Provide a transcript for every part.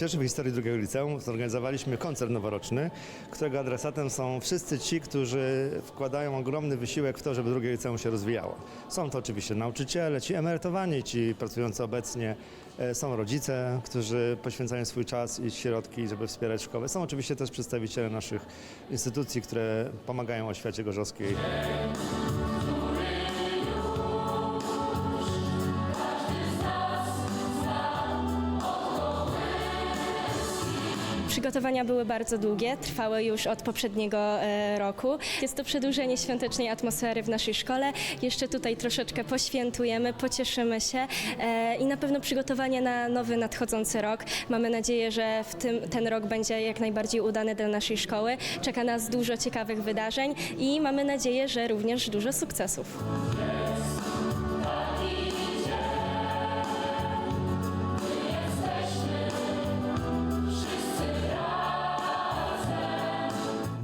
pierwszy w historii drugiego liceum zorganizowaliśmy koncert noworoczny, którego adresatem są wszyscy ci, którzy wkładają ogromny wysiłek w to, żeby drugie liceum się rozwijało. Są to oczywiście nauczyciele, ci emerytowani, ci pracujący obecnie, e, są rodzice, którzy poświęcają swój czas i środki, żeby wspierać szkołę. Są oczywiście też przedstawiciele naszych instytucji, które pomagają oświacie gorzowskiej. Przygotowania były bardzo długie, trwały już od poprzedniego e, roku. Jest to przedłużenie świątecznej atmosfery w naszej szkole. Jeszcze tutaj troszeczkę poświętujemy, pocieszymy się e, i na pewno przygotowanie na nowy nadchodzący rok. Mamy nadzieję, że w tym, ten rok będzie jak najbardziej udany dla naszej szkoły. Czeka nas dużo ciekawych wydarzeń i mamy nadzieję, że również dużo sukcesów.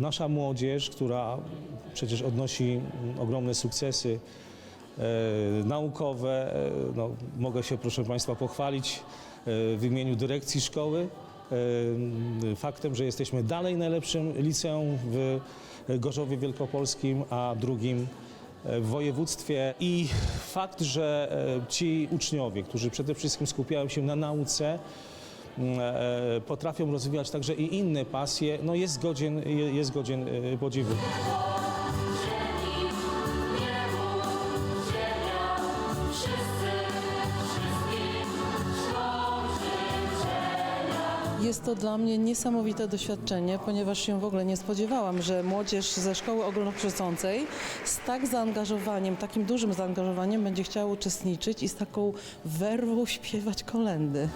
Nasza młodzież, która przecież odnosi mm, ogromne sukcesy e, naukowe, e, no, mogę się proszę Państwa pochwalić e, w imieniu dyrekcji szkoły e, faktem, że jesteśmy dalej najlepszym liceum w Gorzowie Wielkopolskim, a drugim w województwie. I fakt, że ci uczniowie, którzy przede wszystkim skupiają się na nauce, potrafią rozwijać także i inne pasje, no jest godzien, je- jest godzien e, podziwu. Jest to dla mnie niesamowite doświadczenie, ponieważ się w ogóle nie spodziewałam, że młodzież ze szkoły ogólnokształcącej z tak zaangażowaniem, takim dużym zaangażowaniem będzie chciała uczestniczyć i z taką werwą śpiewać kolendy.